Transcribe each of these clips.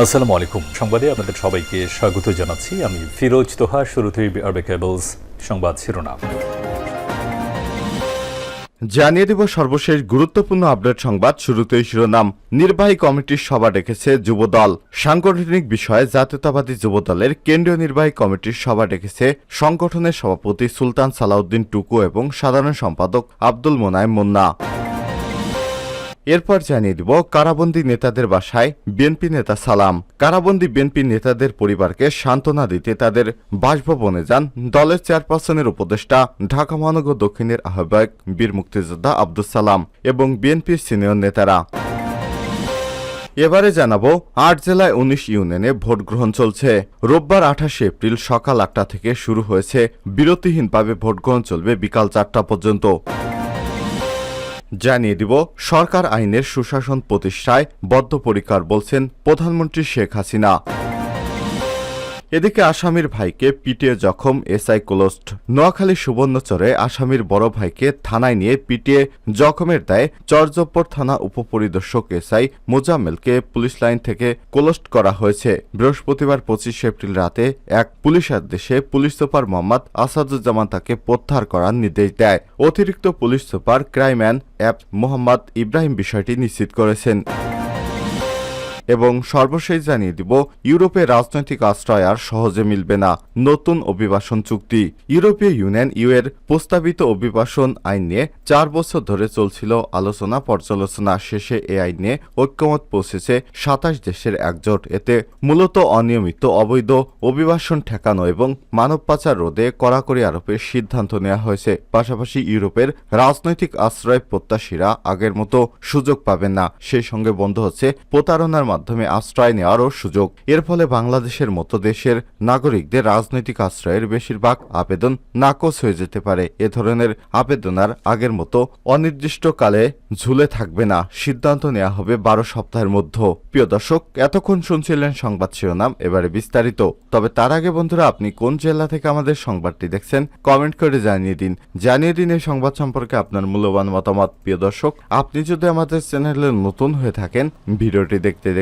আসসালামু আলাইকুম। সংবাদে আপনাদের সবাইকে স্বাগত জানাচ্ছি। আমি ফিরোজ তোহা, শুরুতেই আরবে কেবলস সংবাদ শিরোনাম। জানিয়ে দেব সর্বশেষ গুরুত্বপূর্ণ আপডেট সংবাদ শুরুতেই শিরোনাম। নির্বাহী কমিটির সভা ডেকেছে যুবদল। সাংগঠনিক বিষয়ে জাতীয়তাবাদী যুবদলের কেন্দ্রীয় নির্বাহী কমিটির সভা ডেকেছে সংগঠনের সভাপতি সুলতান সালাউদ্দিন টুকু এবং সাধারণ সম্পাদক আব্দুল মোনায়েম মুন্না। এরপর জানিয়ে দিব কারাবন্দী নেতাদের বাসায় বিএনপি নেতা সালাম। কারাবন্দী বিএনপি নেতাদের পরিবারকে সান্ত্বনা দিতে তাদের বাসভবনে যান দলের চেয়ারপারসনের উপদেষ্টা, ঢাকা মহানগর দক্ষিণের আহ্বায়ক বীর মুক্তিযোদ্ধা আব্দুল সালাম এবং বিএনপির সিনিয়র নেতারা। এবারে জানাব, আট জেলায় উনিশ ইউনিয়নে ভোট গ্রহণ চলছে। রোববার আঠাশে এপ্রিল সকাল আটটা থেকে শুরু হয়েছে। বিরতিহীনভাবে ভোট গ্রহণ চলবে বিকাল চারটা পর্যন্ত। জানিয়ে দিব সরকার আইনের সুশাসন প্রতিষ্ঠায় বদ্ধপরিকার বলছেন প্রধানমন্ত্রী শেখ হাসিনা। এদিকে আসামির ভাইকে পিটিয়ে জখম এসআই কোলস্ট নোয়াখালী সুবর্ণচরে আসামির বড় ভাইকে থানায় নিয়ে পিটিয়ে জখমের দায়ে চরজপ্পর থানা উপপরিদর্শক এসআই মোজাম্মেলকে পুলিশ লাইন থেকে কোলস্ট করা হয়েছে। বৃহস্পতিবার পঁচিশে এপ্রিল রাতে এক পুলিশ আদেশে পুলিশ সুপার মোহাম্মদ আসাদুজ্জামান তাকে প্রত্যাহার করার নির্দেশ দেয়। অতিরিক্ত police super ক্রাইম্যান app Mohammad Ibrahim বিষয়টি নিশ্চিত করেছেন। এবং সর্বশেষ জানিয়ে দিব ইউরোপে রাজনৈতিক আশ্রয় আর সহজে মিলবে না নতুন অভিবাসন চুক্তি। ইউরোপীয় ইউনিয়ন ইউ এর প্রস্তাবিত অভিবাসন আইন নিয়ে চার বছর ধরে চলছিল আলোচনা পর্যালোচনা। শেষে এ আইন ঐক্যমত পৌঁছেছে সাতাশ দেশের একজোট। এতে মূলত অনিয়মিত, অবৈধ অভিবাসন ঠেকানো এবং মানব পাচার রোধে কড়াকড়ি আরোপের সিদ্ধান্ত নেওয়া হয়েছে। পাশাপাশি ইউরোপের রাজনৈতিক আশ্রয় প্রত্যাশীরা আগের মতো সুযোগ পাবেন না। সেই সঙ্গে বন্ধ হচ্ছে প্রতারণার মাধ্যমে। আশ্রয় নেওয়ারও সুযোগ। এর ফলে বাংলাদেশের মতো দেশের নাগরিকদের রাজনৈতিক আশ্রয়ের বেশিরভাগ আবেদন নাকচ হয়ে যেতে পারে। এ ধরনের আবেদন আর আগের মতো অনির্দিষ্টকালে ঝুলে থাকবে না। সিদ্ধান্ত নেওয়া হবে বারো সপ্তাহের মধ্যে। প্রিয় দর্শক, এতক্ষণ শুনছিলেন সংবাদ শিরোনাম, এবারে বিস্তারিত। তবে তার আগে বন্ধুরা, আপনি কোন জেলা থেকে আমাদের সংবাদটি দেখছেন, কমেন্ট করে জানিয়ে দিন। জানিয়ে দিন এই সংবাদ সম্পর্কে আপনার মূল্যবান মতামত। প্রিয় দর্শক, আপনি যদি আমাদের চ্যানেলে নতুন হয়ে থাকেন, ভিডিওটি দেখতে দেখতে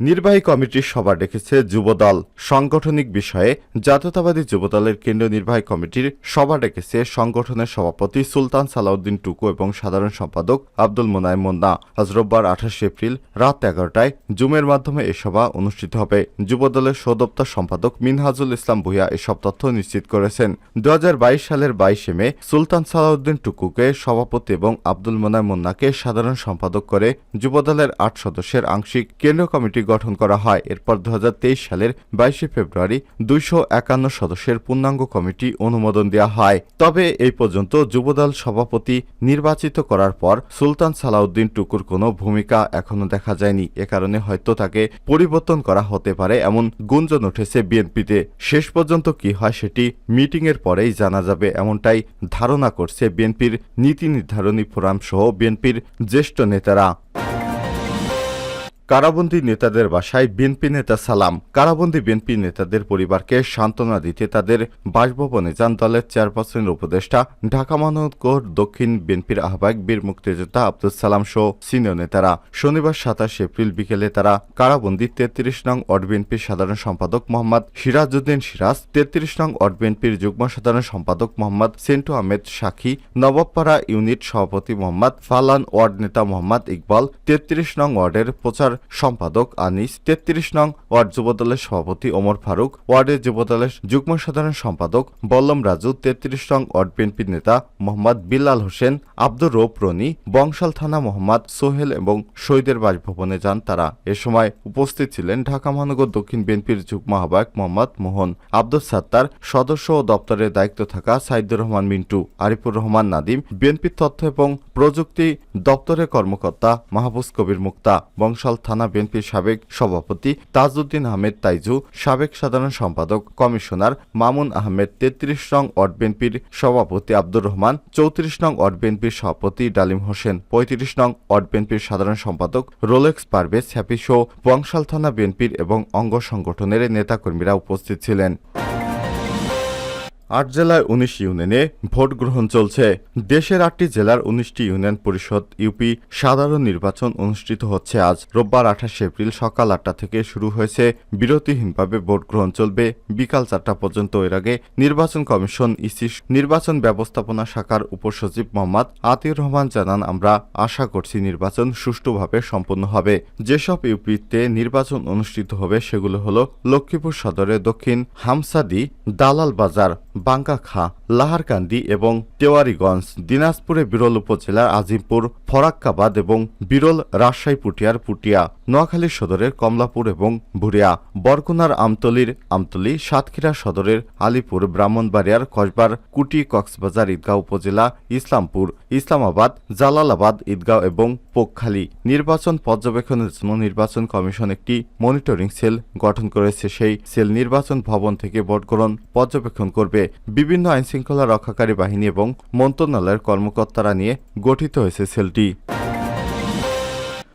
নির্বাহী কমিটির সভা ডেকেছে যুবদল। সাংগঠনিক বিষয়ে জাতীয়তাবাদী যুবদলের কেন্দ্রীয় নির্বাহী কমিটির সভা ডেকেছে সংগঠনের সভাপতি সুলতান সালাউদ্দিন টুকু এবং সাধারণ সম্পাদক আব্দুল মোনায়েম মোন্না। আজ রোববার আঠাশে এপ্রিল রাত এগারোটায় জুমের মাধ্যমে এ সভা অনুষ্ঠিত হবে। যুবদলের সদপ্তর সম্পাদক মিনহাজুল ইসলাম ভুইয়া এসব তথ্য নিশ্চিত করেছেন। দু হাজার বাইশ সালের বাইশে মে সুলতান সালাউদ্দিন টুকুকে সভাপতি এবং আব্দুল মোনায়েম মোন্নাকে সাধারণ সম্পাদক করে যুবদলের আট সদস্যের আংশিক কেন্দ্রীয় কমিটি গঠন করা হয়। এরপর দু হাজার তেইশ সালের বাইশে ফেব্রুয়ারি দুইশো একান্ন সদস্যের পূর্ণাঙ্গ কমিটি অনুমোদন দেওয়া হয়। তবে এই পর্যন্ত যুবদল সভাপতি নির্বাচিত করার পর সুলতান সালাউদ্দিন টুকুর কোনো ভূমিকা এখনও দেখা যায়নি। এ কারণে হয়তো তাকে পরিবর্তন করা হতে পারে এমন গুঞ্জন উঠেছে বিএনপিতে। শেষ পর্যন্ত কি হয় সেটি মিটিংয়ের পরেই জানা যাবে এমনটাই ধারণা করছে বিএনপির নীতি নির্ধারণী ফোরাম সহ বিএনপির জ্যেষ্ঠ নেতারা। কারাবন্দী নেতাদের বাসায় বিএনপি নেতা সালাম। কারাবন্দী বিএনপি নেতাদের পরিবারকে সান্ত্বনা দিতে তাদের বাসভবনে যান দলের চেয়ারপারসনের উপদেষ্টা। ঢাকা মহানগর দক্ষিণ বিএনপির আহ্বায়ক বীর মুক্তিযোদ্ধা আব্দুল সালাম সহ সিনিয়র নেতারা। শনিবার সাতাশ এপ্রিল বিকেলে তারা কারাবন্দী তেত্রিশ নং অড বিএনপির সাধারণ সম্পাদক মোহাম্মদ সিরাজউদ্দিন সিরাজ, তেত্রিশ নং অড বিএনপির যুগ্ম সাধারণ সম্পাদক মোহাম্মদ সেন্টু আহমেদ সাক্ষী নবাবপাড়া ইউনিট সভাপতি মোহাম্মদ ফালান ওয়ার্ড নেতা মোহাম্মদ ইকবাল, তেত্রিশ নং ওয়ার্ডের প্রচার সম্পাদক আনিস, তেত্রিশ নং ওয়ার্ড যুবদলের সভাপতি ওমর ফারুক, ওয়ার্ডের যুবদলের যুগ্ম সাধারণ সম্পাদক বল্লম রাজু, তেত্রিশ নং ওয়ার্ড বিএনপির নেতা মোহাম্মদ বিল্লাল হোসেন, আব্দুর রৌফ রনি, বংশাল থানা মোহাম্মদ সোহেল এবং শহীদের বাসভবনে যান তারা। এ সময় উপস্থিত ছিলেন ঢাকা মহানগর দক্ষিণ বিএনপির যুগ্ম আহ্বায়ক মোহাম্মদ মোহন আব্দুল সাত্তার, সদস্য ও দপ্তরের দায়িত্ব থাকা সাইদুর রহমান মিন্টু, আরিফুর রহমান নাদিম, বিএনপির তথ্য এবং প্রযুক্তি দপ্তরের কর্মকর্তা মাহবুজ কবির মুক্তা, বংশাল থানা বিএনপির সাবেক সভাপতি তাজউদ্দিন আহমেদ তাইজু, সাবেক সাধারণ সম্পাদক কমিশনার মামুন আহমেদ, তেত্রিশ নং ওয়ার্ড বিএনপির সভাপতি আব্দুর রহমান, চৌত্রিশ নং ওয়ার্ড বিএনপির সভাপতি ডালিম হোসেন, পঁয়ত্রিশ নং ওয়ার্ড বিএনপির সাধারণ সম্পাদক Rolex Parvez happy show Bangshal থানা বিএনপির এবং অঙ্গ সংগঠনের নেতাকর্মীরা উপস্থিত ছিলেন। আট জেলায় উনিশ ইউনিয়নে ভোট গ্রহণ চলছে। দেশের আটটি জেলার উনিশটি ইউনিয়ন পরিষদ, ইউপি, সাধারণ নির্বাচন অনুষ্ঠিত হচ্ছে আজ। রোববার আঠাশে এপ্রিল সকাল আটটা থেকে শুরু হয়েছে। বিরতিহীনভাবে ভোট গ্রহণ চলবে। বিকাল চারটা পর্যন্ত এর আগে নির্বাচন কমিশন, ইসি নির্বাচন ব্যবস্থাপনা শাখার উপসচিব মোহাম্মদ আতিউর রহমান জানান, আমরা আশা করছি নির্বাচন সুষ্ঠুভাবে সম্পন্ন হবে। যেসব ইউপিতে নির্বাচন অনুষ্ঠিত হবে সেগুলো হলো লক্ষ্মীপুর সদরের দক্ষিণ হামসাদি দালাল বাজার বাঙ্কাখা লাহারকান্দি এবং তেওয়ারিগঞ্জ, দিনাজপুরে বিরল উপজেলার আজিমপুর, ফরাক্কাবাদ এবং বিরল রাজশাহী পুটিয়ার পুটিয়া, নোয়াখালী সদরের কমলাপুর এবং ভুরিয়া, বরগুনার আমতলির আমতলি, সাতক্ষীরা সদরের আলিপুর, ব্রাহ্মণবাড়িয়ার কসবার, কুটি কক্সবাজার ঈদগাঁও উপজেলা, ইসলামপুর, ইসলামাবাদ, জালালাবাদ ঈদগাঁও এবং পোকখালী। নির্বাচন পর্যবেক্ষণের জন্য নির্বাচন কমিশন একটি মনিটরিং সেল গঠন করেছে। সেই সেল নির্বাচন ভবন থেকে ভোটগ্রহণ পর্যবেক্ষণ করবে। বিভিন্ন আইনশৃঙ্খলা রক্ষাকারী বাহিনী এবং মন্ত্রণালয়ের কর্মকর্তারা নিয়ে গঠিত হয়েছে সেলটি।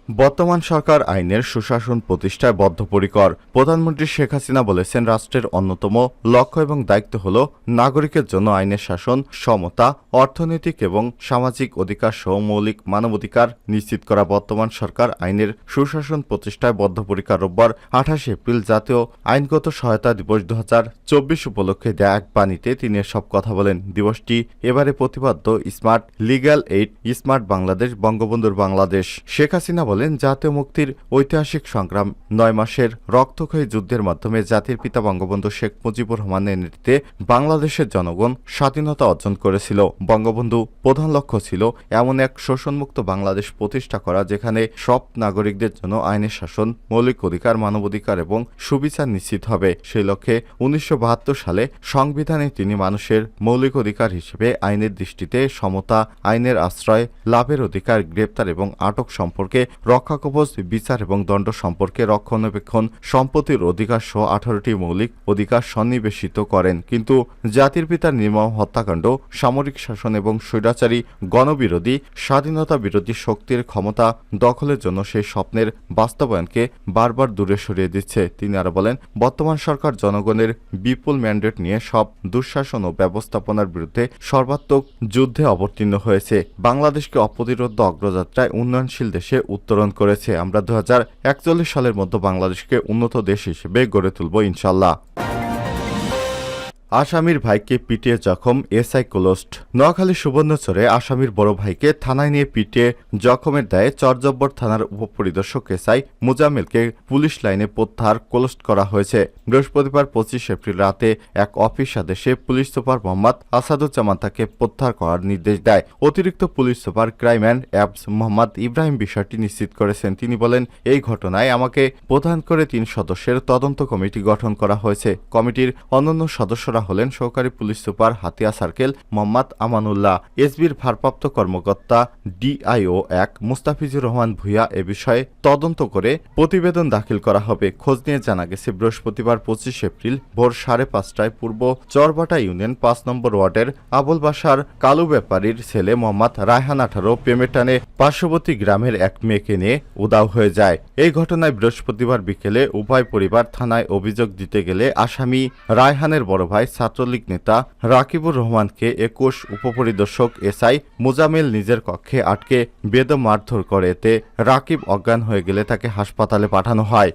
বর্তমান সরকার আইনের সুশাসন প্রতিষ্ঠায় বদ্ধপরিকর। প্রধানমন্ত্রী শেখ হাসিনা বলেছেন, রাষ্ট্রের অন্যতম লক্ষ্য এবং দায়িত্ব হল নাগরিকের জন্য আইনের শাসন, সমতা, অর্থনৈতিক এবং সামাজিক অধিকার সহ মৌলিক মানবাধিকার নিশ্চিত করা। বর্তমান সরকার আইনের সুশাসন প্রতিষ্ঠায় বদ্ধপরিকর রোববার, আঠাশে এপ্রিল জাতীয় আইনগত সহায়তা দিবস দু হাজার চব্বিশ উপলক্ষে দেয়া এক বাণীতে তিনি সব কথা বলেন। দিবসটি এবারে প্রতিপাদ্য smart legal aid, smart Bangladesh, বঙ্গবন্ধুর বাংলাদেশ। শেখ হাসিনা জাতীয় মুক্তির ঐতিহাসিক সংগ্রাম নয় মাসের রক্তক্ষয়ী যুদ্ধের মাধ্যমে জাতির পিতা বঙ্গবন্ধু শেখ মুজিবুর রহমানের নেতৃত্বে বাংলাদেশের জনগণ স্বাধীনতা অর্জন করেছিল। বঙ্গবন্ধু প্রধান লক্ষ্য ছিল এমন এক শোষণমুক্ত বাংলাদেশ প্রতিষ্ঠা করা, যেখানে সব নাগরিকদের জন্য আইনের শাসন, মৌলিক অধিকার, মানবাধিকার এবং সুবিচার নিশ্চিত হবে। সেই লক্ষ্যে উনিশশো বাহাত্তর সালে সংবিধানে তিনি মানুষের মৌলিক অধিকার হিসেবে আইনের দৃষ্টিতে সমতা, আইনের আশ্রয়, লাভের অধিকার, গ্রেপ্তার এবং আটক সম্পর্কে রক্ষা কবচ বিচার এবং দণ্ড সম্পর্কে রক্ষণাবেক্ষণ সম্পত্তির অধিকার সহ আঠারোটি মৌলিক অধিকার সন্নিবেশিত করেন। কিন্তু জাতির পিতার নির্মম হত্যাকাণ্ড, সামরিক শাসন এবং স্বৈরাচারী গণবিরোধী, স্বাধীনতা বিরোধী শক্তির ক্ষমতা দখলের জন্য সেই স্বপ্নের বাস্তবায়নকে বারবার দূরে সরিয়ে দিচ্ছে। তিনি আরও বলেন, বর্তমান সরকার জনগণের বিপুল ম্যান্ডেট নিয়ে সব দুঃশাসন ও ব্যবস্থাপনার বিরুদ্ধে সর্বাত্মক যুদ্ধে অবতীর্ণ হয়েছে। বাংলাদেশকে অপ্রতিরোধ অগ্রযাত্রায় উন্নয়নশীল দেশে উত্তরণ করেছে। আমরা দু হাজার একচল্লিশ সালের মধ্যে বাংলাদেশকে উন্নত দেশ হিসেবে গড়ে তুলব ইনশাল্লাহ। আসামির ভাইকে পিটিয়ে জখম এসআই কোলস্ট। নোয়াখালী সুবর্ণচরে আসামির বড় ভাইকে থানায় নিয়ে পিটিয়ে জখমের দায়ে চরজব্বর থানার উপপরিদর্শক এসআই মুজামিলকে পুলিশ লাইনে প্রত্যাহার কোলস্ট করা হয়েছে। বৃহস্পতিবার পঁচিশ এপ্রিল রাতে এক অফিস আদেশে পুলিশ সুপার মোহাম্মদ আসাদুজ্জামান তাকে প্রত্যাহার করার নির্দেশ দেয়। অতিরিক্ত police super crime and ops Mohammad Ibrahim বিষয়টি নিশ্চিত করেছেন। তিনি বলেন, এই ঘটনায় আমাকে প্রধান করে তিন সদস্যের তদন্ত কমিটি গঠন করা হয়েছে। কমিটির অন্যান্য সদস্যরা হলেন সহকারী police super Hatiya circle Mohammad Amanullah, এসবির ভারপ্রাপ্ত কর্মকর্তা ডিআইও এক মুস্তাফিজুর রহমান ভুইয়া এ বিষয়ে তদন্ত করে প্রতিবেদন দাখিল করা হবে। খোঁজ নিয়ে জানা গেছে, বৃহস্পতিবার পঁচিশ এপ্রিল ভোর সাড়ে পাঁচটায় পূর্ব চরবাটা ইউনিয়ন পাঁচ নম্বর ওয়ার্ডের আবুল বাসার কালু ব্যাপারীর ছেলে মোহাম্মদ রায়হান আঠারো পেমেটানে পার্শ্ববর্তী গ্রামের এক মেয়েকে নিয়ে উদাও হয়ে যায়। এই ঘটনায় বৃহস্পতিবার বিকেলে উভয় পরিবার থানায় অভিযোগ দিতে গেলে আসামি রায়হানের বড় ভাই ছাত্রলীগ নেতা রাকিবুর রহমানকে একুশ উপপরিদর্শক এসআই মুজামিল নিজের কক্ষে আটকে বেদম মারধর করে এতে রাকিব অজ্ঞান হয়ে গেলে তাকে হাসপাতালে পাঠানো হয়।